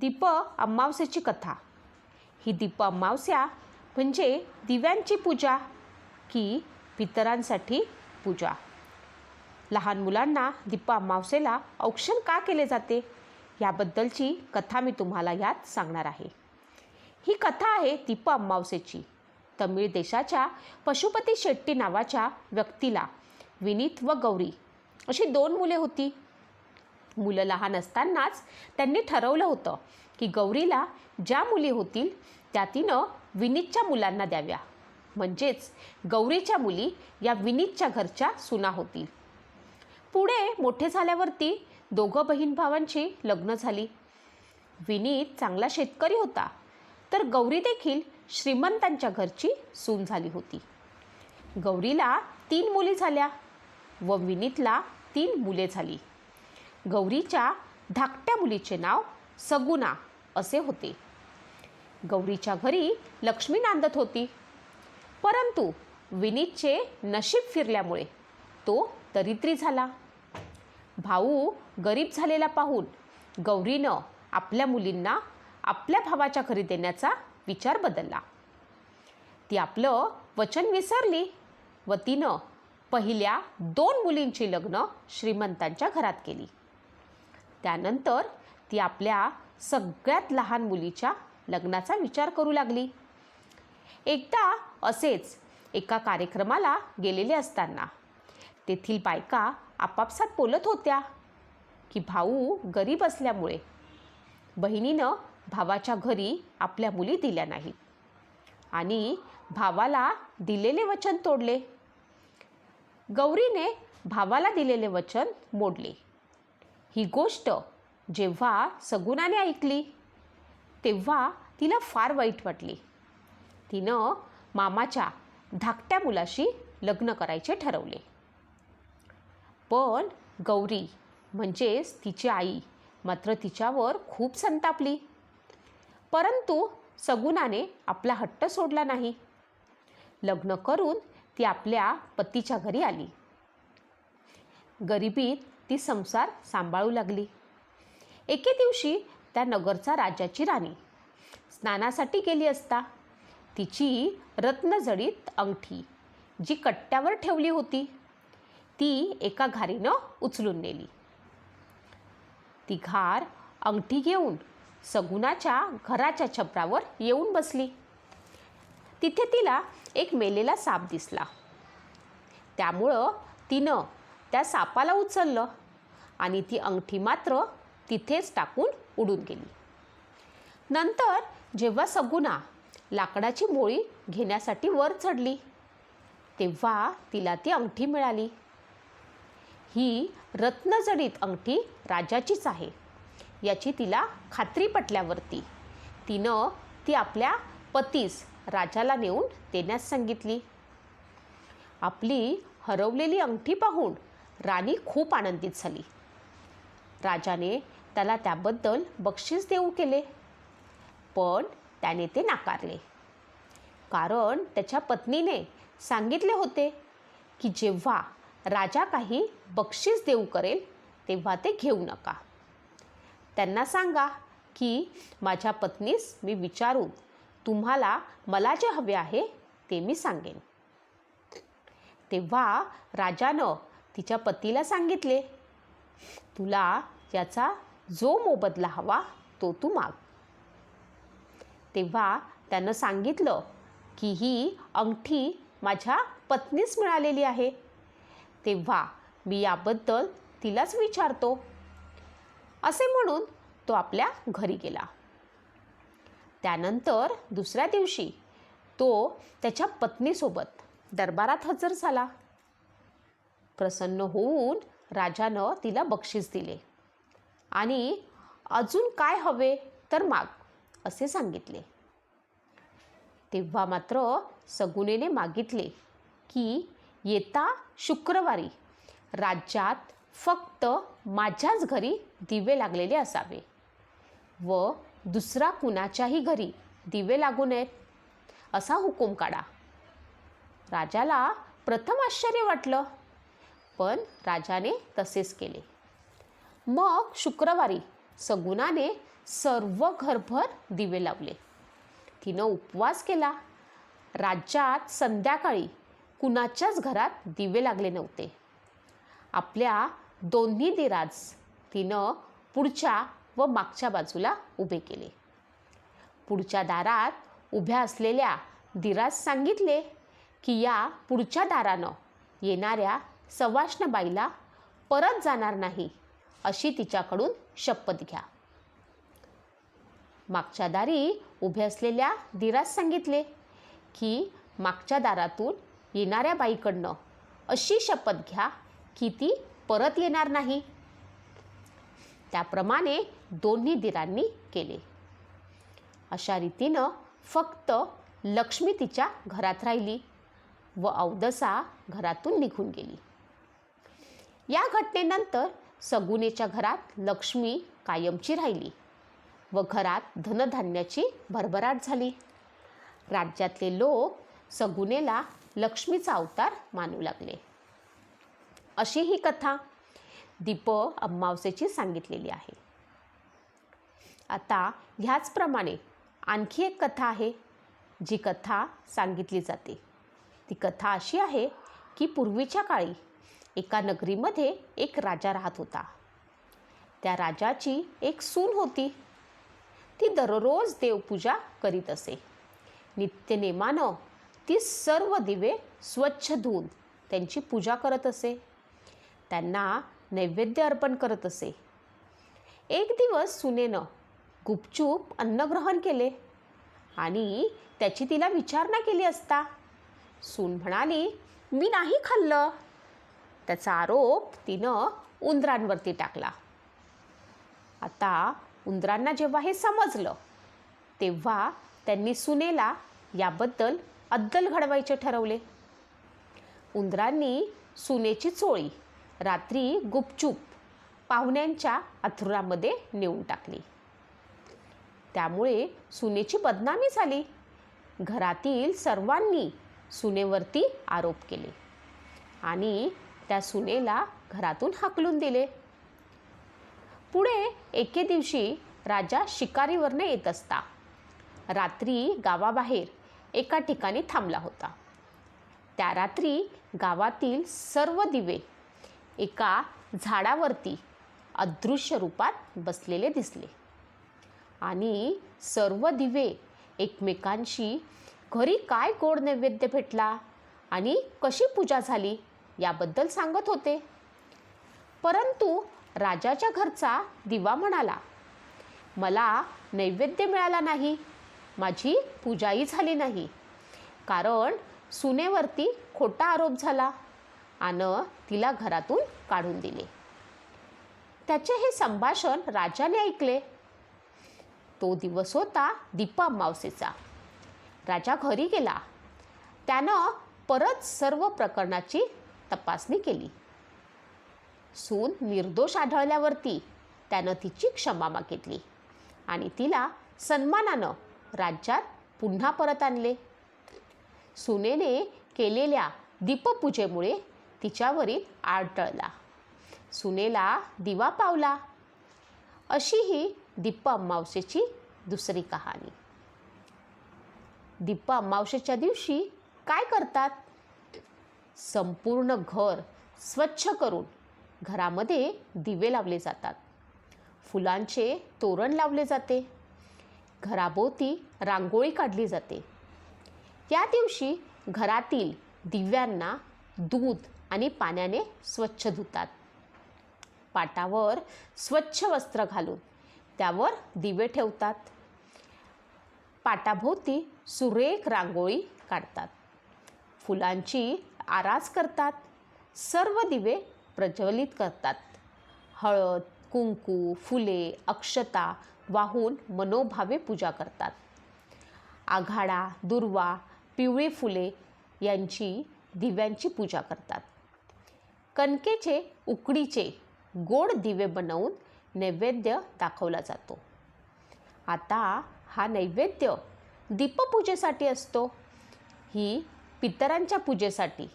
दीप अमावस्याची कथा. ही दीप अमावस्या म्हणजे दिव्यांची पूजा की पितरांसाठी पूजा. लहान मुलांना दीप अमावस्येला औक्षण का केले जाते? याबद्दलची कथा मी तुम्हाला यात सांगणार आहे. ही कथा आहे दीप अमावस्येची. तमिळ देशाच्या पशुपती शेट्टी नावाच्या व्यक्तीला विनीत व गौरी अशी दोन मुले होती. मुलं लहान असतानाच त्यांनी ठरवलं होतं की गौरीला ज्या मुली होतील त्या तिनं विनीतच्या मुलांना द्याव्या. म्हणजेच गौरीच्या मुली या विनीतच्या घरच्या सुना होतील. पुढे मोठे झाल्यावरती दोघं बहीण भावांची लग्न झाली. विनीत चांगला शेतकरी होता तर गौरी देखील श्रीमंतांच्या घरची सून झाली होती. गौरीला तीन मुली झाल्या व विनीतला तीन मुले झाली. गौरीच्या धाकट्या मुलीचे नाव सगुना असे होते. गौरीच्या घरी लक्ष्मी नांदत होती. परंतु विनीतचे नशीब फिरल्यामुळे तो दरिद्री झाला. भाऊ गरीब झालेला पाहून गौरीनं आपल्या मुलींना आपल्या भावाच्या घरी देण्याचा विचार बदलला. ती आपलं वचन विसरली व तिनं पहिल्या दोन मुलींची लग्न श्रीमंतांच्या घरात केली. त्यानंतर ती आपल्या सगळ्यात लहान मुलीच्या लग्नाचा विचार करू लागली. एकदा असेच एका कार्यक्रमाला गेलेले असताना तेथील बायका आपापसात बोलत होत्या की भाऊ गरीब असल्यामुळे बहिणीनं भावाच्या घरी आपल्या मुली दिल्या नाहीत आणि भावाला दिलेले वचन तोडले. गौरीने भावाला दिलेले वचन मोडले. ही गोष्ट जेव्हा सगुणाने ऐकली तेव्हा तिला फार वाईट वाटली. तिनं मामाच्या धाकट्या मुलाशी लग्न करायचे ठरवले. पण गौरी म्हणजेच तिची आई मात्र तिच्यावर खूप संतापली. परंतु सगुणाने आपला हट्ट सोडला नाही. लग्न करून ती आपल्या पतीच्या घरी आली. गरिबीत ती संसार सांभाळू लागली. एके दिवशी त्या नगरचा राजाची राणी स्नानासाठी गेली असता. तिची रत्नजडीत अंगठी जी कट्ट्यावर ठेवली होती ती एका घारीनं उचलून नेली. ती घार अंगठी घेऊन सगुणाच्या घराच्या छपरावर येऊन बसली. तिथे तिला एक मेलेला साप दिसला. त्यामुळं तिनं त्या सापाला उचललं. आणि ती अंगठी मात्र तिथेच टाकून उडून गेली. नंतर जेव्हा सगुणा लाकडाची मोळी घेण्यासाठी वर चढली तेव्हा तिला ती अंगठी मिळाली. ही रत्नजडीत अंगठी राजाचीच आहे याची तिला खात्री पटल्यावरती तिनं ती आपल्या पतीस राजाला नेऊन देण्यास सांगितली. आपली हरवलेली अंगठी पाहून राणी खूप आनंदित झाली. राजाने त्याला त्याबद्दल बक्षीस देऊ केले. पण त्याने ते नाकारले. कारण त्याच्या पत्नीने सांगितले होते की जेव्हा राजा काही बक्षीस देऊ करेल तेव्हा ते घेऊ नका. त्यांना सांगा की माझ्या पत्नीस मी विचारून तुम्हाला मला जे हवे आहे ते मी सांगेन. तेव्हा राजानं तिच्या पतीला सांगितले तुला याचा जो मोबदला हवा तो तू माग. तेव्हा त्यानं सांगितलं की ही अंगठी माझ्या पत्नीस मिळालेली आहे. तेव्हा मी याबद्दल तिलाच विचारतो. असे म्हणून तो आपल्या घरी गेला. त्यानंतर दुसऱ्या दिवशी तो त्याच्या पत्नीसोबत दरबारात हजर झाला. प्रसन्न होऊन राजानं तिला बक्षीस दिले. आणि अजून काय हवे तर माग असे सांगितले. तेव्हा मात्र सगुनेने मागितले की येता शुक्रवारी राज्यात फक्त माझ्याच घरी दिवे लागलेले असावे व दुसरा कुणाच्याही घरी दिवे लागू नयेत असा हुकूम काढा. राजाला प्रथम आश्चर्य वाटलं. पण राजाने तसेच केले. मग शुक्रवारी सगुणाने सर्व घरभर दिवे लावले. तिनं उपवास केला. राज्यात संध्याकाळी कुणाच्याच घरात दिवे लागले नव्हते. आपल्या दोन्ही दिराज तिनं पुढच्या व मागच्या बाजूला उभे केले. पुढच्या दारात उभ्या असलेल्या दिराज सांगितले की या पुढच्या दारानं येणाऱ्या सवाष्णबाईला परत जाणार नाही अशी तिच्याकडून शपथ घ्या. मागच्या दारी उभे असलेल्या दिरास सांगितले की मागच्या दारातून येणाऱ्या बाईकडनं अशी शपथ घ्या की ती परत येणार नाही. त्याप्रमाणे दोन्ही दिरांनी केले. अशा रीतीनं फक्त लक्ष्मी तिच्या घरात राहिली व अवदसा घरातून निघून गेली. या घटनेनंतर सगुनेच्या घरात लक्ष्मी कायमची राहिली व घरात धनधान्याची भरभराट झाली. राज्यातले लोक सगुनेला लक्ष्मीचा अवतार मानू लागले. अशी ही कथा दीप अम्मावसेची सांगितलेली आहे. आता ह्याचप्रमाणे आणखी एक कथा आहे जी कथा सांगितली जाते. ती कथा अशी आहे की पूर्वीच्या काळी एका नगरीमध्ये एक राजा राहत होता. त्या राजाची एक सून होती. ती दररोज देवपूजा करीत असे. नित्यनेमानं ती सर्व दिवे स्वच्छ धुवून त्यांची पूजा करत असे. त्यांना नैवेद्य अर्पण करत असे. एक दिवस सुनेनं गुपचूप अन्नग्रहण केले आणि त्याची तिला विचारणा केली असता. सून म्हणाली मी नाही खाल्लं. त्याचा आरोप तिनं उंदरांवरती टाकला. आता उंदरांना जेव्हा हे समजलं तेव्हा त्यांनी सुनेला याबद्दल अद्दल घडवायचे ठरवले. उंदरांनी सुनेची चोळी रात्री गुपचूप पाहुण्यांच्या अथुरामध्ये नेऊन टाकली. त्यामुळे सुनेची बदनामी झाली. घरातील सर्वांनी सुनेवरती आरोप केले आणि त्या सुनेला घरातून हाकलून दिले. पुढे एके दिवशी राजा शिकारीवरनं येत असता. रात्री गावाबाहेर एका ठिकाणी थांबला होता. त्या रात्री गावातील सर्व दिवे एका झाडावरती अदृश्य रूपात बसलेले दिसले. आणि सर्व दिवे एकमेकांशी घरी काय गोड नैवेद्य भेटला? आणि कशी पूजा झाली? याबद्दल सांगत होते. परंतु राजाच्या घरचा दिवा म्हणाला मला नैवेद्य मिळाला नाही. माझी पूजाही झाली नाही. कारण सुनेवरती खोटा आरोप झाला. आणि तिला घरातून काढून दिले. त्याचे हे संभाषण राजाने ऐकले. तो दिवस होता दीपा मावसेचा राजा घरी गेला. त्यानं परत सर्व प्रकरणाची तपासणी केली. सून निर्दोष आढळल्यावरती त्यानं तिची क्षमा मागितली आणि तिला सन्मानानं राज्यात पुन्हा परत आणले. सुनेने केलेल्या दीपपूजेमुळे तिच्यावरील आड टळला. सुनेला दिवा पावला. अशी ही दीप अमावस्येची दुसरी कहाणी. दीप अमावस्येच्या दिवशी काय करतात? संपूर्ण घर स्वच्छ करून घरामध्ये दिवे लावले जातात. फुलांचे तोरण लावले जाते. घराभोवती रांगोळी काढली जाते. या दिवशी घरातील दिव्यांना दूध आणि पाण्याने स्वच्छ धुतात. पाटावर स्वच्छ वस्त्र घालून त्यावर दिवे ठेवतात. पाटाभोवती सुरेख रांगोळी काढतात. फुलांची आरास करतात सर्व दिवे प्रज्वलित करतात. हळद कुंकू फुले अक्षता वाहून मनोभावे पूजा करतात. आघाडा दुर्वा पिवळी फुले यांची दिव्यांची पूजा करतात. कणकेचे उकडीचे गोड दिवे बनवून नैवेद्य दाखवला जातो. आता हा नैवेद्य दीपपूजेसाठी असतो. ही पितरांच्या पूजेसाठी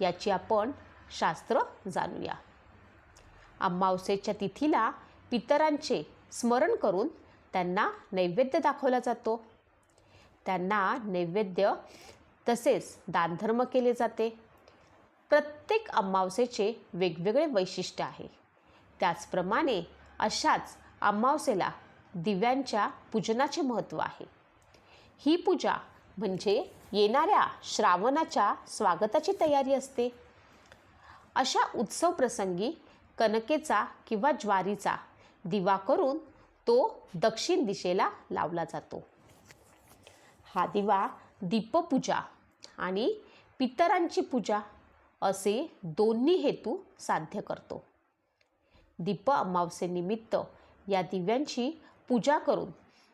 याची आपण शास्त्र जाणूया. अमावसेच्या तिथीला पितरांचे स्मरण करून त्यांना नैवेद्य दाखवला जातो. त्यांना नैवेद्य तसेच दानधर्म केले जाते. प्रत्येक अमावसेचे वेगवेगळे वैशिष्ट्य आहे. त्याचप्रमाणे अशाच अमावसेला दिव्यांच्या पूजनाचे महत्त्व आहे. ही पूजा म्हणजे येणाऱ्या श्रावणाच्या स्वागताची तयारी असते. अशा उत्सव प्रसंगी कणकेचा किंवा ज्वारीचा दिवा करून तो दक्षिण दिशेला लावला जातो. हा दिवा दीपपूजा आणि पितरांची पूजा असे दोन्ही हेतू साध्य करतो. दीप अमावस्येनिमित्त या दिव्यांची पूजा करून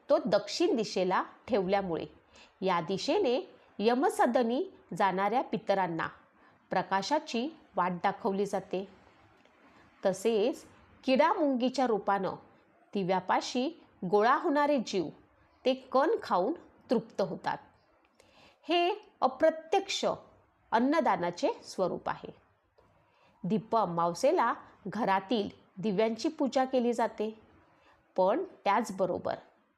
तो दक्षिण दिशेला ठेवल्यामुळे या दिशेने यमसदनी जाणाऱ्या पितरांना प्रकाशाची वाट दाखवली जाते. तसेच किडामुंगीच्या रूपानं दिव्यापाशी गोळा होणारे जीव ते कण खाऊन तृप्त होतात. हे अप्रत्यक्ष अन्नदानाचे स्वरूप आहे. दीप मावसेला घरातील दिव्यांची पूजा केली जाते. पण त्याचबरोबर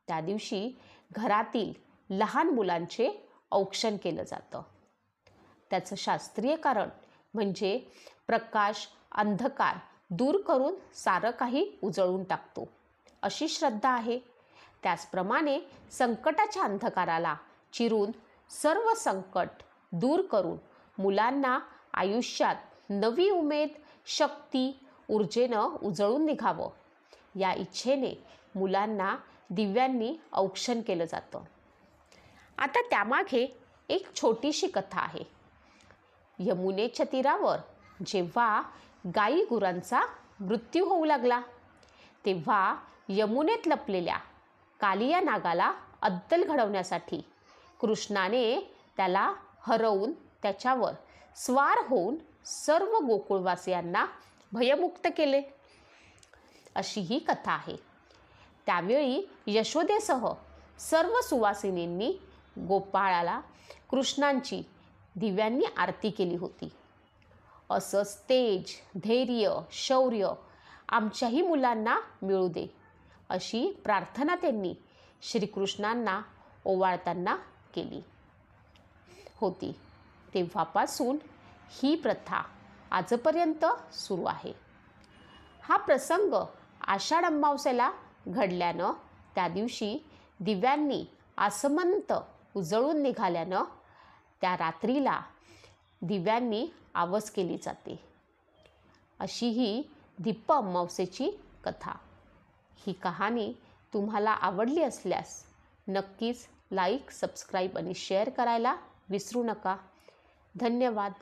त्या दिवशी घरातील लहान मुलांचे औक्षण केलं जातं. त्याचं शास्त्रीय कारण म्हणजे प्रकाश अंधकार दूर करून सारं काही उजळून टाकतो. अशी श्रद्धा आहे. त्याचप्रमाणे संकटाच्या अंधकाराला चिरून सर्व संकट दूर करून मुलांना आयुष्यात नवी उमेद शक्ती ऊर्जेनं उजळून निघावं. या इच्छेने मुलांना दिव्यांनी औक्षण केलं जातं. आता त्यामागे एक छोटीशी कथा आहे. यमुनेच्या तीरावर जेव्हा गाई गुरांचा मृत्यू होऊ लागला तेव्हा यमुनेत लपलेल्या कालिया नागाला अद्दल घडवण्यासाठी कृष्णाने त्याला हरवून त्याच्यावर स्वार होऊन सर्व गोकुळवासियांना भयमुक्त केले. अशी ही कथा आहे. त्यावेळी यशोदेसह सर्व सुवासिनींनी गोपाळाला कृष्णांची दिव्यांनी आरती केली होती. असंच तेज धैर्य शौर्य आमच्याही मुलांना मिळू दे अशी प्रार्थना त्यांनी श्रीकृष्णांना ओवाळताना केली होती. तेव्हापासून ही प्रथा आजपर्यंत सुरू आहे. हा प्रसंग आषाढ अमावस्याला घडल्यानं त्या दिवशी दिव्यांनी आसमंत उजळून निघाल्यानं त्या रात्रीला दिव्यांनी आवस केली जाते. अशी ही दिप्प अमावसेची कथा. ही कहाणी तुम्हाला आवडली असल्यास नक्कीच लाईक सबस्क्राईब आणि शेअर करायला विसरू नका. धन्यवाद.